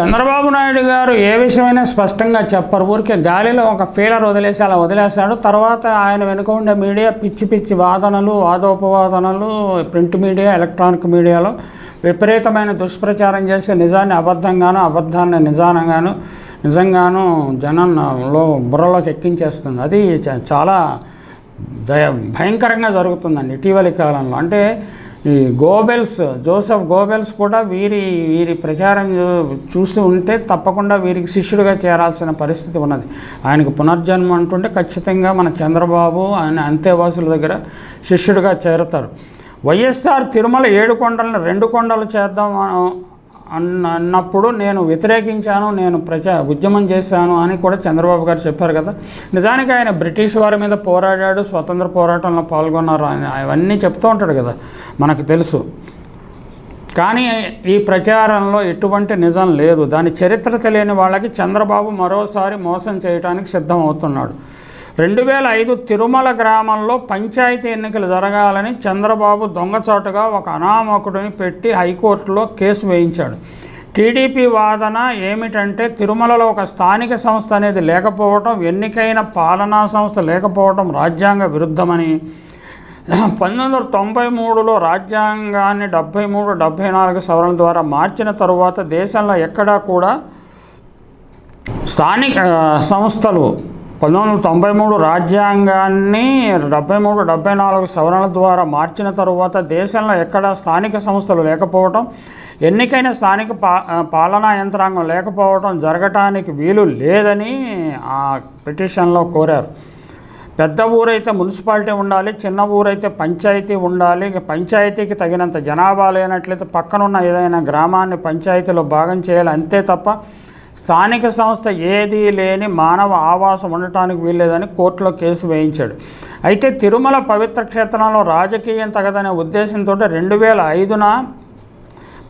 చంద్రబాబు నాయుడు గారు ఏ విషయమైనా స్పష్టంగా చెప్పరు. ఊరికే గాలిలో ఒక ఫీలర్ వదిలేసి అలా వదిలేస్తాడు. తర్వాత ఆయన వెనుక ఉండే మీడియా పిచ్చి పిచ్చి వాదనలు వాదోపవాదనలు ప్రింట్ మీడియా ఎలక్ట్రానిక్ మీడియాలో విపరీతమైన దుష్ప్రచారం చేసి నిజాన్ని అబద్ధంగాను అబద్ధాన్ని నిజానంగాను నిజంగాను జనంలో బుర్రలోకి ఎక్కించేస్తుంది. అది చ- చాలా దయ భయంకరంగా జరుగుతుందండి ఇటీవలి కాలంలో. అంటే ఈ గోబెల్స్ జోసెఫ్ గోబెల్స్ కూడా వీరి వీరి ప్రచారం చూస్తూ ఉంటే తప్పకుండా వీరికి శిష్యుడిగా చేరాల్సిన పరిస్థితి ఉన్నది. ఆయనకు పునర్జన్మ అంటుంటే ఖచ్చితంగా మన చంద్రబాబు ఆయన అంతేవాసుల దగ్గర శిష్యుడిగా చేరుతారు. వైఎస్ఆర్ తిరుమల ఏడు కొండలను రెండు కొండలు చేద్దాం అన్న అన్నప్పుడు నేను వ్యతిరేకించాను నేను ప్రజా ఉద్యమం చేశాను అని కూడా చంద్రబాబు గారు చెప్పారు కదా. నిజానికి ఆయన బ్రిటిష్ వారి మీద పోరాడాడు స్వతంత్ర పోరాటంలో పాల్గొన్నారు ఆయన అవన్నీ చెప్తూ ఉంటాడు కదా మనకు తెలుసు. కానీ ఈ ప్రచారంలో ఎటువంటి నిజం లేదు. దాని చరిత్ర తెలియని వాళ్ళకి చంద్రబాబు మరోసారి మోసం చేయడానికి సిద్ధం అవుతున్నాడు రెండు వేల ఐదు తిరుమల గ్రామంలో పంచాయతీ ఎన్నికలు జరగాలని చంద్రబాబు దొంగచాటుగా ఒక అనామకుడిని పెట్టి హైకోర్టులో కేసు వేయించాడు. టీడీపీ వాదన ఏమిటంటే తిరుమలలో ఒక స్థానిక సంస్థ అనేది లేకపోవటం ఎన్నికైన పాలనా సంస్థ లేకపోవటం రాజ్యాంగ విరుద్ధమని. పంతొమ్మిది వందల తొంభై మూడులో రాజ్యాంగాన్ని డెబ్భై మూడు డెబ్భై నాలుగు సవరణ ద్వారా మార్చిన తరువాత దేశంలో ఎక్కడా కూడా స్థానిక సంస్థలు పంతొమ్మిది వందల తొంభై మూడు రాజ్యాంగాన్ని డెబ్బై మూడు డెబ్బై నాలుగు సవరణల ద్వారా మార్చిన తరువాత దేశంలో ఎక్కడ స్థానిక సంస్థలు లేకపోవటం ఎన్నికైన స్థానిక పా పాలనా యంత్రాంగం లేకపోవడం జరగటానికి వీలు లేదని ఆ పిటిషన్లో కోరారు. పెద్ద ఊరైతే మున్సిపాలిటీ ఉండాలి చిన్న ఊరైతే పంచాయతీ ఉండాలి పంచాయతీకి తగినంత జనాభా లేనట్లయితే పక్కనున్న ఏదైనా గ్రామాన్ని పంచాయతీలో భాగం చేయాలి అంతే తప్ప స్థానిక సంస్థ ఏదీ లేని మానవ ఆవాసం ఉండటానికి వీల్లేదని కోర్టులో కేసు వేయించాడు. అయితే తిరుమల పవిత్ర క్షేత్రంలో రాజకీయం తగదనే ఉద్దేశంతో రెండు వేల ఐదున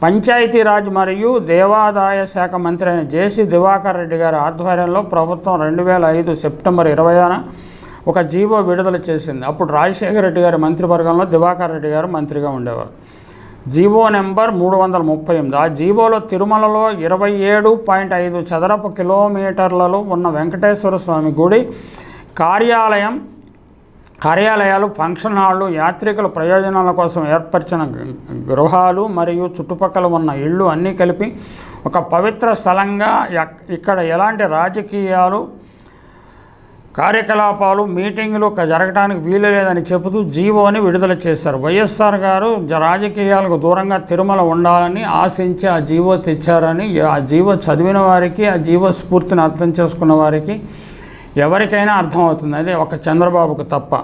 పంచాయతీరాజ్ మరియు దేవాదాయ శాఖ మంత్రి అయిన జేసీ దివాకర్ రెడ్డి గారి ఆధ్వర్యంలో ప్రభుత్వం రెండు వేల ఐదు సెప్టెంబర్ ఇరవైన ఒక జీవో విడుదల చేసింది. అప్పుడు రాజశేఖర రెడ్డి గారి మంత్రివర్గంలో దివాకర్ రెడ్డి గారు మంత్రిగా ఉండేవారు. జీవో నెంబర్ మూడు వందల ముప్పై ఎనిమిది. ఆ జీవోలో తిరుమలలో ఇరవై ఏడు పాయింట్ ఐదు చదరపు కిలోమీటర్లలో ఉన్న వెంకటేశ్వర స్వామి గుడి కార్యాలయం కార్యాలయాలు ఫంక్షన్ హాళ్ళు యాత్రికుల ప్రయోజనాల కోసం ఏర్పరిచిన గృహాలు మరియు చుట్టుపక్కల ఉన్న ఇళ్ళు అన్నీ కలిపి ఒక పవిత్ర స్థలంగా ఇక్కడ ఎలాంటి రాజకీయాలు కార్యకలాపాలు మీటింగులు జరగడానికి వీలు లేదని చెబుతూ జీవోని విడుదల చేశారు. వైఎస్ఆర్ గారు జ- రాజకీయాలకు దూరంగా తిరుమల ఉండాలని ఆశించి ఆ జీవో తెచ్చారని ఆ జీవో చదివిన వారికి ఆ జీవో స్ఫూర్తిని అర్థం చేసుకున్న వారికి ఎవరికైనా అర్థమవుతుంది. అదే ఒక చంద్రబాబుకు తప్ప.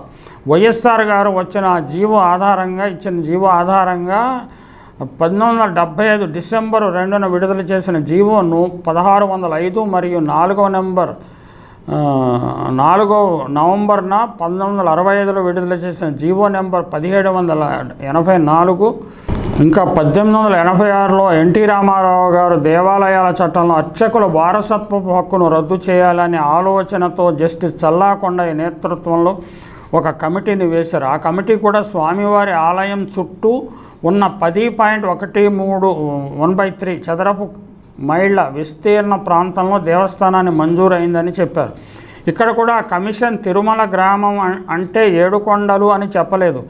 వైఎస్ఆర్ గారు వచ్చిన ఆ జీవో ఆధారంగా ఇచ్చిన జీవో ఆధారంగా పంతొమ్మిది వందల డెబ్బై ఐదు డిసెంబరు రెండున విడుదల చేసిన జీవోను పదహారు వందల ఐదు మరియు నాలుగో నెంబర్ నాలుగో నవంబర్న పంతొమ్మిది వందల అరవై ఐదులో విడుదల చేసిన జీవో నెంబర్ పదిహేడు వందల ఎనభై నాలుగు ఇంకా పద్దెనిమిది వందల ఎనభై ఆరులో ఎన్టీ రామారావు గారు దేవాలయాల చట్టంలో అర్చకుల వారసత్వపు హక్కును రద్దు చేయాలనే ఆలోచనతో జస్టిస్ చల్లాకొండయ్య నేతృత్వంలో ఒక కమిటీని వేశారు. ఆ కమిటీ కూడా స్వామివారి ఆలయం చుట్టూ ఉన్న పది పాయింట్ ఒకటి మూడు వన్ బై త్రీ చదరపు మైళ్ళ విస్తీర్ణ ప్రాంతంలో దేవస్థానాన్ని మంజూరైందని చెప్పారు. ఇక్కడ కూడా కమిషన్ తిరుమల గ్రామం అంటే ఏడుకొండలు అని చెప్పలేదు.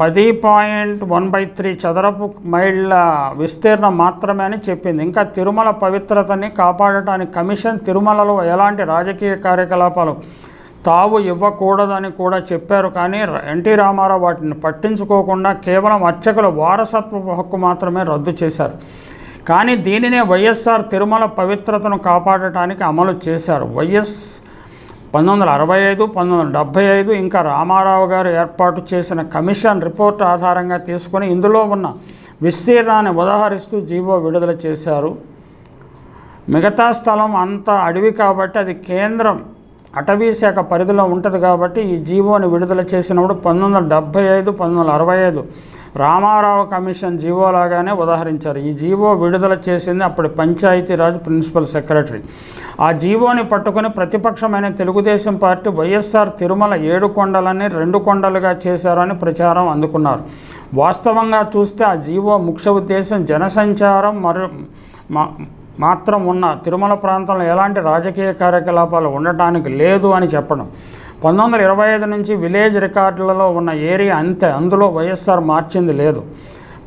పది పాయింట్ వన్ బై త్రీ చదరపు మైళ్ళ విస్తీర్ణం మాత్రమే అని చెప్పింది. ఇంకా తిరుమల పవిత్రతని కాపాడటానికి కమిషన్ తిరుమలలో ఎలాంటి రాజకీయ కార్యకలాపాలు తావు ఇవ్వకూడదని కూడా చెప్పారు. కానీ ఎన్టీ రామారావు వాటిని పట్టించుకోకుండా కేవలం అర్చకుల వారసత్వ హక్కు మాత్రమే రద్దు చేశారు. కానీ దీనినే వైఎస్ఆర్ తిరుమల పవిత్రతను కాపాడటానికి అమలు చేశారు. వైఎస్ పంతొమ్మిది వందల అరవై ఐదు పంతొమ్మిది వందల డెబ్భై ఐదు ఇంకా రామారావు గారు ఏర్పాటు చేసిన కమిషన్ రిపోర్ట్ ఆధారంగా తీసుకొని ఇందులో ఉన్న విస్తీర్ణాన్ని ఉదాహరిస్తూ జీవో విడుదల చేశారు. మిగతా స్థలం అంతా అడవి కాబట్టి అది కేంద్రం అటవీ శాఖ పరిధిలో ఉంటుంది కాబట్టి ఈ జీవోని విడుదల చేసినప్పుడు పంతొమ్మిది వందల డెబ్భై ఐదు పంతొమ్మిది వందల అరవై ఐదు రామారావు కమిషన్ జీవో లాగానే ఉదాహరించారు. ఈ జీవో విడుదల చేసింది అప్పటి పంచాయతీరాజ్ ప్రిన్సిపల్ సెక్రటరీ. ఆ జీవోని పట్టుకుని ప్రతిపక్షమైన తెలుగుదేశం పార్టీ వైఎస్ఆర్ తిరుమల ఏడు కొండలని రెండు కొండలుగా చేశారని ప్రచారం అందుకున్నారు. వాస్తవంగా చూస్తే ఆ జీవో ముఖ్య ఉద్దేశం జనసంచారం మరియు మాత్రం ఉన్న తిరుమల ప్రాంతంలో ఎలాంటి రాజకీయ కార్యకలాపాలు ఉండటానికి లేదు అని చెప్పడం. పంతొమ్మిది వందల ఇరవై ఐదు నుంచి విలేజ్ రికార్డులలో ఉన్న ఏరియా అంతే. అందులో వైఎస్ఆర్ మార్చింది లేదు.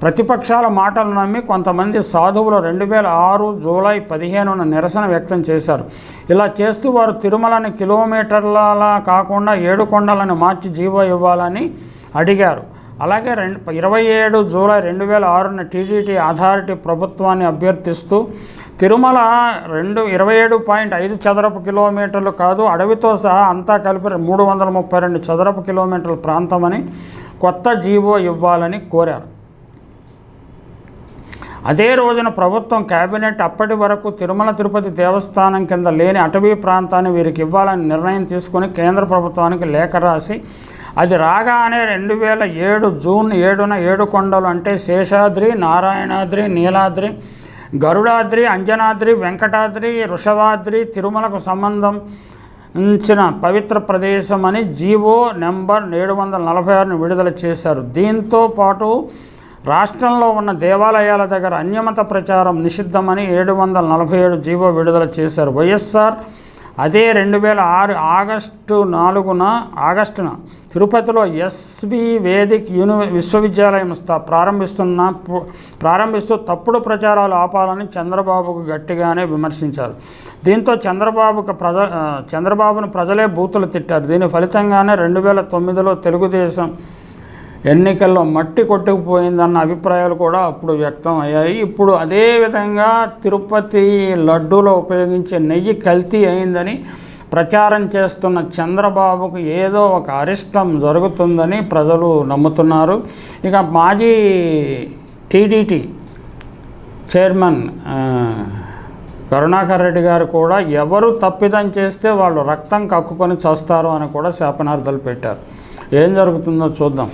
ప్రతిపక్షాల మాటలు నమ్మి కొంతమంది సాధువులు రెండు వేల ఆరు జూలై పదిహేనున నిరసన వ్యక్తం చేశారు. ఇలా చేస్తూ వారు తిరుమలని కిలోమీటర్ల కాకుండా ఏడు కొండలను మార్చి జీవో ఇవ్వాలని అడిగారు. అలాగే రెండు ఇరవై ఏడు జూలై రెండు వేల ఆరున టీడీటీ అథారిటీ ప్రభుత్వాన్ని అభ్యర్థిస్తూ తిరుమల రెండు ఇరవై ఏడు పాయింట్ ఐదు చదరపు కిలోమీటర్లు కాదు అడవితో సహా అంతా కలిపి మూడు వందల ముప్పై రెండు చదరపు కిలోమీటర్ల ప్రాంతమని కొత్త జీవో ఇవ్వాలని కోరారు. అదే రోజున ప్రభుత్వం కేబినెట్ అప్పటి వరకు తిరుమల తిరుపతి దేవస్థానం కింద లేని అటవీ ప్రాంతాన్ని వీరికి ఇవ్వాలని నిర్ణయం తీసుకుని కేంద్ర ప్రభుత్వానికి లేఖ రాసి అది రాగానే రెండు వేల ఏడు జూన్ ఏడున ఏడు కొండలు అంటే శేషాద్రి నారాయణాద్రి నీలాద్రి గరుడాద్రి అంజనాద్రి వెంకటాద్రి వృషభాద్రి తిరుమలకు సంబంధం ఉంచిన పవిత్ర ప్రదేశం అని జీవో నెంబర్ ఏడు వందల నలభై ఆరును విడుదల చేశారు. దీంతో పాటు రాష్ట్రంలో ఉన్న దేవాలయాల దగ్గర అన్యమత ప్రచారం నిషిద్ధమని ఏడు వందల నలభై ఏడు జీవో విడుదల చేశారు. వైఎస్ఆర్ అదే రెండు వేల ఆరు ఆగస్టు నాలుగున ఆగస్టున తిరుపతిలో ఎస్వి వేదిక్ యూని విశ్వవిద్యాలయం స్థా ప్రారంభిస్తున్న ప్రారంభిస్తూ తప్పుడు ప్రచారాలు ఆపాలని చంద్రబాబుకు గట్టిగానే విమర్శించారు. దీంతో చంద్రబాబుకు ప్రజ చంద్రబాబును ప్రజలే బూతులు తిట్టారు. దీని ఫలితంగానే రెండు వేల తొమ్మిదిలో తెలుగుదేశం ఎన్నికల్లో మట్టి కొట్టుకుపోయిందన్న అభిప్రాయాలు కూడా అప్పుడు వ్యక్తం అయ్యాయి. ఇప్పుడు అదేవిధంగా తిరుపతి లడ్డూలో ఉపయోగించే నెయ్యి కల్తీ అయిందని ప్రచారం చేస్తున్న చంద్రబాబుకు ఏదో ఒక అరిష్టం జరుగుతుందని ప్రజలు నమ్ముతున్నారు. ఇక మాజీ టీడీటీ చైర్మన్ కరుణాకర్ రెడ్డి గారు కూడా ఎవరు తప్పిదం చేస్తే వాళ్ళు రక్తం కక్కుకొని చస్తారు అని కూడా శాపనార్థాలు పెట్టారు. ఏం జరుగుతుందో చూద్దాం.